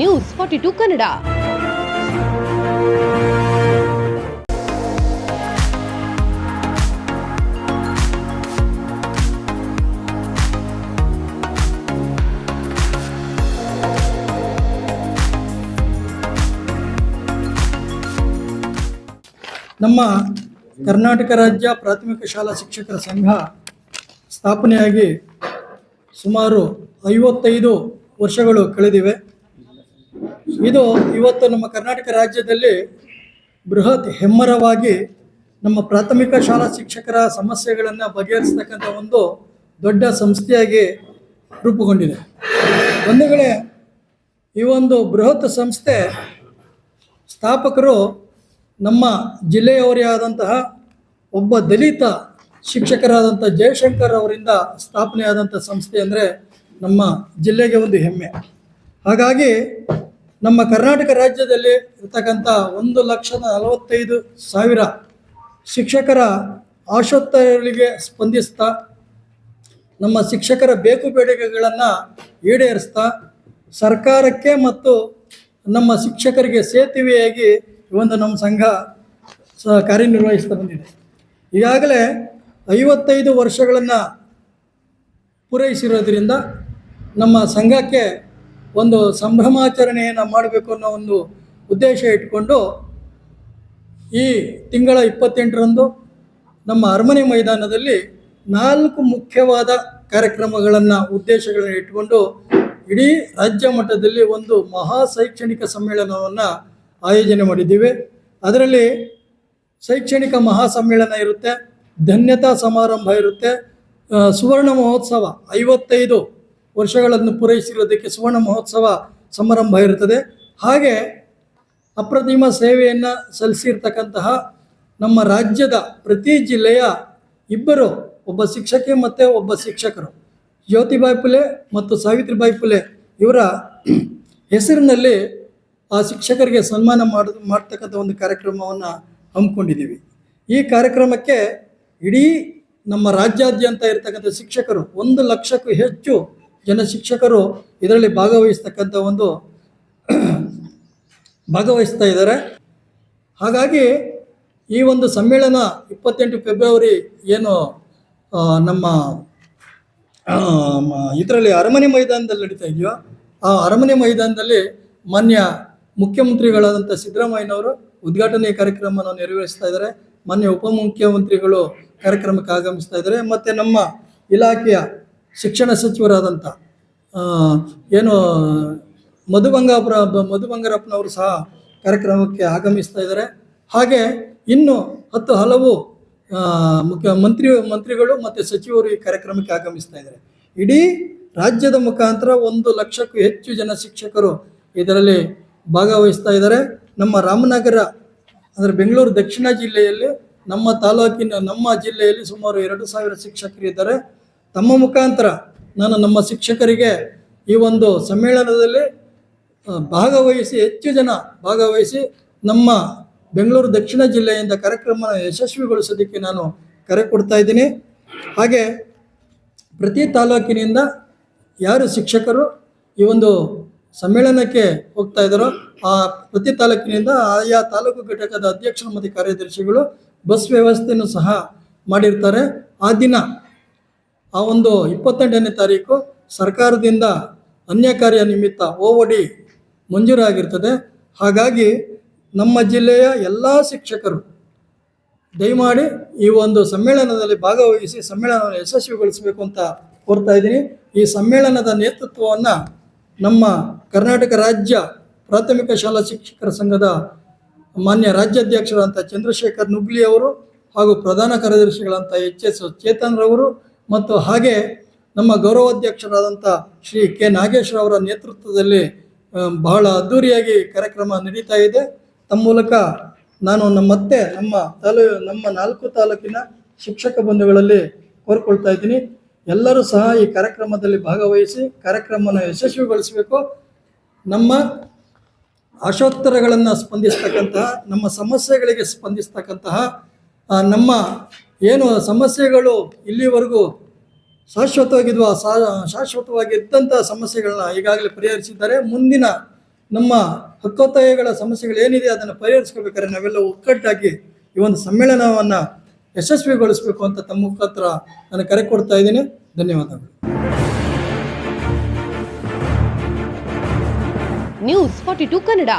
News forty to Kannada ನಮ್ಮ ಕರ್ನಾಟಕ ರಾಜ್ಯ ಪ್ರಾಥಮಿಕ ಶಾಲಾ ಶಿಕ್ಷಕರ ಸಂಘ ಸ್ಥಾಪನೆಯಾಗಿ ಸುಮಾರು ಐವತ್ತೈದು ವರ್ಷಗಳು ಕಳೆದಿವೆ. ಇದು ಇವತ್ತು ನಮ್ಮ ಕರ್ನಾಟಕ ರಾಜ್ಯದಲ್ಲಿ ಬೃಹತ್ ಹೆಮ್ಮರವಾಗಿ ನಮ್ಮ ಪ್ರಾಥಮಿಕ ಶಾಲಾ ಶಿಕ್ಷಕರ ಸಮಸ್ಯೆಗಳನ್ನು ಬಗೆಹರಿಸ್ತಕ್ಕಂಥ ಒಂದು ದೊಡ್ಡ ಸಂಸ್ಥೆಯಾಗಿ ರೂಪುಗೊಂಡಿದೆ. ಒಂದು ವೇಳೆ ಈ ಒಂದು ಬೃಹತ್ ಸಂಸ್ಥೆ ಸ್ಥಾಪಕರು ನಮ್ಮ ಜಿಲ್ಲೆಯವರೇ ಆದಂತಹ ಒಬ್ಬ ದಲಿತ ಶಿಕ್ಷಕರಾದಂಥ ಜಯಶಂಕರ್ ಅವರಿಂದ ಸ್ಥಾಪನೆಯಾದಂಥ ಸಂಸ್ಥೆ ಅಂದರೆ ನಮ್ಮ ಜಿಲ್ಲೆಗೆ ಒಂದು ಹೆಮ್ಮೆ. ಹಾಗಾಗಿ ನಮ್ಮ ಕರ್ನಾಟಕ ರಾಜ್ಯದಲ್ಲಿ ಇರ್ತಕ್ಕಂಥ ಒಂದು ಲಕ್ಷದ ನಲವತ್ತೈದು ಸಾವಿರ ಶಿಕ್ಷಕರ ಆಶೋತ್ತರಗಳಿಗೆ ಸ್ಪಂದಿಸ್ತಾ, ನಮ್ಮ ಶಿಕ್ಷಕರ ಬೇಕು ಬೇಡಿಕೆಗಳನ್ನು ಈಡೇರಿಸ್ತಾ, ಸರ್ಕಾರಕ್ಕೆ ಮತ್ತು ನಮ್ಮ ಶಿಕ್ಷಕರಿಗೆ ಸೇತುವೆಯಾಗಿ ಒಂದು ನಮ್ಮ ಸಂಘ ಸ ಕಾರ್ಯನಿರ್ವಹಿಸ್ತಾ ಬಂದಿದೆ. ಈಗಾಗಲೇ ಐವತ್ತೈದು ವರ್ಷಗಳನ್ನು ಪೂರೈಸಿರೋದ್ರಿಂದ ನಮ್ಮ ಸಂಘಕ್ಕೆ ಒಂದು ಸಂಭ್ರಮಾಚರಣೆಯನ್ನು ಮಾಡಬೇಕು ಅನ್ನೋ ಒಂದು ಉದ್ದೇಶ ಇಟ್ಕೊಂಡು ಈ ತಿಂಗಳ ಇಪ್ಪತ್ತೆಂಟರಂದು ನಮ್ಮ ಅರಮನೆ ಮೈದಾನದಲ್ಲಿ ನಾಲ್ಕು ಮುಖ್ಯವಾದ ಕಾರ್ಯಕ್ರಮಗಳನ್ನು, ಉದ್ದೇಶಗಳನ್ನು ಇಟ್ಕೊಂಡು ಇಡೀ ರಾಜ್ಯ ಮಟ್ಟದಲ್ಲಿ ಒಂದು ಮಹಾ ಶೈಕ್ಷಣಿಕ ಸಮ್ಮೇಳನವನ್ನು ಆಯೋಜನೆ ಮಾಡಿದ್ದೀವಿ. ಅದರಲ್ಲಿ ಶೈಕ್ಷಣಿಕ ಮಹಾ ಸಮ್ಮೇಳನ ಇರುತ್ತೆ, ಧನ್ಯತಾ ಸಮಾರಂಭ ಇರುತ್ತೆ ಸುವರ್ಣ ಮಹೋತ್ಸವ ಐವತ್ತೈದು ವರ್ಷಗಳನ್ನು ಪೂರೈಸಿರೋದಕ್ಕೆ ಸುವರ್ಣ ಮಹೋತ್ಸವ ಸಮಾರಂಭ ಇರುತ್ತದೆ. ಹಾಗೆ ಅಪ್ರತಿಮ ಸೇವೆಯನ್ನು ಸಲ್ಲಿಸಿರ್ತಕ್ಕಂತಹ ನಮ್ಮ ರಾಜ್ಯದ ಪ್ರತಿ ಜಿಲ್ಲೆಯ ಇಬ್ಬರು, ಒಬ್ಬ ಶಿಕ್ಷಕಿ ಮತ್ತು ಒಬ್ಬ ಶಿಕ್ಷಕರು, ಜ್ಯೋತಿಬಾಯಿ ಫುಲೆ ಮತ್ತು ಸಾವಿತ್ರಿಬಾಯಿ ಫುಲೆ ಇವರ ಹೆಸರಿನಲ್ಲಿ ಆ ಶಿಕ್ಷಕರಿಗೆ ಸನ್ಮಾನ ಮಾಡ, ಮಾಡ್ತಕ್ಕಂಥ ಒಂದು ಕಾರ್ಯಕ್ರಮವನ್ನು ಹಮ್ಮಿಕೊಂಡಿದ್ದೀವಿ. ಈ ಕಾರ್ಯಕ್ರಮಕ್ಕೆ ಇಡೀ ನಮ್ಮ ರಾಜ್ಯಾದ್ಯಂತ ಇರತಕ್ಕಂಥ ಶಿಕ್ಷಕರು ಒಂದು ಲಕ್ಷಕ್ಕೂ ಹೆಚ್ಚು ಜನ ಶಿಕ್ಷಕರು ಇದರಲ್ಲಿ ಭಾಗವಹಿಸ್ತಕ್ಕಂಥ ಒಂದು ಭಾಗವಹಿಸ್ತಾ ಇದ್ದಾರೆ. ಹಾಗಾಗಿ ಈ ಒಂದು ಸಮ್ಮೇಳನ ಇಪ್ಪತ್ತೆಂಟು ಫೆಬ್ರವರಿ ಏನು ನಮ್ಮ ಇದರಲ್ಲಿ ಅರಮನೆ ಮೈದಾನದಲ್ಲಿ ನಡೀತಾ ಇದೆಯೋ, ಆ ಅರಮನೆ ಮೈದಾನದಲ್ಲಿ ಮಾನ್ಯ ಮುಖ್ಯಮಂತ್ರಿಗಳಾದಂಥ ಸಿದ್ದರಾಮಯ್ಯನವರು ಉದ್ಘಾಟನೆ ಕಾರ್ಯಕ್ರಮವನ್ನು ನೆರವೇರಿಸ್ತಾ ಇದ್ದಾರೆ. ಮಾನ್ಯ ಉಪಮುಖ್ಯಮಂತ್ರಿಗಳು ಕಾರ್ಯಕ್ರಮಕ್ಕೆ ಆಗಮಿಸ್ತಾ ಇದ್ದಾರೆ. ಮತ್ತು ನಮ್ಮ ಇಲಾಖೆಯ ಶಿಕ್ಷಣ ಸಚಿವರಾದಂಥ ಏನು ಮಧು ಬಂಗಾಪುರ ಮಧು ಬಂಗಾರಪ್ಪನವರು ಸಹ ಕಾರ್ಯಕ್ರಮಕ್ಕೆ ಆಗಮಿಸ್ತಾ ಇದ್ದಾರೆ. ಹಾಗೆ ಇನ್ನು ಹತ್ತು ಹಲವು ಮುಖ್ಯ ಮಂತ್ರಿ, ಮಂತ್ರಿಗಳು ಮತ್ತು ಸಚಿವರು ಈ ಕಾರ್ಯಕ್ರಮಕ್ಕೆ ಆಗಮಿಸ್ತಾ ಇದ್ದಾರೆ. ಇಡೀ ರಾಜ್ಯದ ಮುಖಾಂತರ ಒಂದು ಲಕ್ಷಕ್ಕೂ ಹೆಚ್ಚು ಜನ ಶಿಕ್ಷಕರು ಇದರಲ್ಲಿ ಭಾಗವಹಿಸ್ತಾ ಇದ್ದಾರೆ. ನಮ್ಮ ರಾಮನಗರ, ಅಂದರೆ ಬೆಂಗಳೂರು ದಕ್ಷಿಣ ಜಿಲ್ಲೆಯಲ್ಲಿ ನಮ್ಮ ತಾಲೂಕಿನ, ನಮ್ಮ ಜಿಲ್ಲೆಯಲ್ಲಿ ಸುಮಾರು ಎರಡು ಸಾವಿರ ಶಿಕ್ಷಕರು ಇದ್ದಾರೆ. ತಮ್ಮ ಮುಖಾಂತರ ನಾನು ನಮ್ಮ ಶಿಕ್ಷಕರಿಗೆ ಈ ಒಂದು ಸಮ್ಮೇಳನದಲ್ಲಿ ಭಾಗವಹಿಸಿ, ಹೆಚ್ಚು ಜನ ಭಾಗವಹಿಸಿ ನಮ್ಮ ಬೆಂಗಳೂರು ದಕ್ಷಿಣ ಜಿಲ್ಲೆಯಿಂದ ಕಾರ್ಯಕ್ರಮ ಯಶಸ್ವಿಗೊಳಿಸೋದಕ್ಕೆ ನಾನು ಕರೆ ಕೊಡ್ತಾ ಇದ್ದೀನಿ. ಹಾಗೆ ಪ್ರತಿ ತಾಲೂಕಿನಿಂದ ಯಾರು ಶಿಕ್ಷಕರು ಈ ಒಂದು ಸಮ್ಮೇಳನಕ್ಕೆ ಹೋಗ್ತಾ ಇದ್ದಾರೋ, ಆ ಪ್ರತಿ ತಾಲೂಕಿನಿಂದ ಆಯಾ ತಾಲೂಕು ಘಟಕದ ಅಧ್ಯಕ್ಷರು ಮತ್ತು ಕಾರ್ಯದರ್ಶಿಗಳು ಬಸ್ ವ್ಯವಸ್ಥೆಯನ್ನು ಸಹ ಮಾಡಿರ್ತಾರೆ. ಆ ದಿನ ಆ ಒಂದು ಇಪ್ಪತ್ತೆಂಟನೇ ತಾರೀಕು ಸರ್ಕಾರದಿಂದ ಅನ್ಯ ಕಾರ್ಯ ನಿಮಿತ್ತ ಓವಡಿ ಮಂಜೂರಾಗಿರ್ತದೆ. ಹಾಗಾಗಿ ನಮ್ಮ ಜಿಲ್ಲೆಯ ಎಲ್ಲ ಶಿಕ್ಷಕರು ದಯಮಾಡಿ ಈ ಒಂದು ಸಮ್ಮೇಳನದಲ್ಲಿ ಭಾಗವಹಿಸಿ ಸಮ್ಮೇಳನವನ್ನು ಯಶಸ್ವಿಗೊಳಿಸಬೇಕು ಅಂತ ಕೋರ್ತಾ ಇದ್ದೀನಿ. ಈ ಸಮ್ಮೇಳನದ ನೇತೃತ್ವವನ್ನು ನಮ್ಮ ಕರ್ನಾಟಕ ರಾಜ್ಯ ಪ್ರಾಥಮಿಕ ಶಾಲಾ ಶಿಕ್ಷಕರ ಸಂಘದ ಮಾನ್ಯ ರಾಜ್ಯಾಧ್ಯಕ್ಷರಾದಂಥ ಚಂದ್ರಶೇಖರ್ ನುಗ್ಲಿ ಅವರು ಹಾಗೂ ಪ್ರಧಾನ ಕಾರ್ಯದರ್ಶಿಗಳಂತ ಎಚ್ ಎಸ್ ಚೇತನ್ ರವರು ಮತ್ತು ಹಾಗೆ ನಮ್ಮ ಗೌರವಾಧ್ಯಕ್ಷರಾದಂಥ ಶ್ರೀ ಕೆ ನಾಗೇಶ್ವರ ಅವರ ನೇತೃತ್ವದಲ್ಲಿ ಬಹಳ ಅದ್ಧೂರಿಯಾಗಿ ಕಾರ್ಯಕ್ರಮ ನಡೀತಾ ಇದೆ. ತಮ್ಮ ಮೂಲಕ ನಾನು ನಮ್ಮ ಮತ್ತೆ ನಮ್ಮ ತಾಲೂ, ನಮ್ಮ ನಾಲ್ಕು ತಾಲೂಕಿನ ಶಿಕ್ಷಕ ಬಂಧುಗಳಲ್ಲಿ ಕೋರ್ಕೊಳ್ತಾ ಇದ್ದೀನಿ. ಎಲ್ಲರೂ ಸಹ ಈ ಕಾರ್ಯಕ್ರಮದಲ್ಲಿ ಭಾಗವಹಿಸಿ ಕಾರ್ಯಕ್ರಮವನ್ನು ಯಶಸ್ವಿಗೊಳಿಸಬೇಕು. ನಮ್ಮ ಆಶೋತ್ತರಗಳನ್ನು ಸ್ಪಂದಿಸ್ತಕ್ಕಂತಹ, ನಮ್ಮ ಸಮಸ್ಯೆಗಳಿಗೆ ಸ್ಪಂದಿಸ್ತಕ್ಕಂತಹ ನಮ್ಮ ಏನು ಸಮಸ್ಯೆಗಳು ಇಲ್ಲಿವರೆಗೂ ಶಾಶ್ವತವಾಗಿದ್ವ, ಸಾ ಶಾಶ್ವತವಾಗಿದ್ದಂಥ ಸಮಸ್ಯೆಗಳನ್ನ ಈಗಾಗಲೇ ಪರಿಹರಿಸಿದ್ದಾರೆ. ಮುಂದಿನ ನಮ್ಮ ಹಕ್ಕೊತ್ತಾಯಗಳ ಸಮಸ್ಯೆಗಳು ಏನಿದೆ ಅದನ್ನು ಪರಿಹರಿಸ್ಕೋಬೇಕಾದ್ರೆ ನಾವೆಲ್ಲ ಒಕ್ಕಟ್ಟಾಗಿ ಈ ಒಂದು ಸಮ್ಮೇಳನವನ್ನು ಯಶಸ್ವಿಗೊಳಿಸಬೇಕು ಅಂತ ತಮ್ಮ ಮುಖಾಂತರ ನಾನು ಕರೆ ಕೊಡ್ತಾ ಇದ್ದೀನಿ. ಧನ್ಯವಾದಗಳು. News forty to Kannada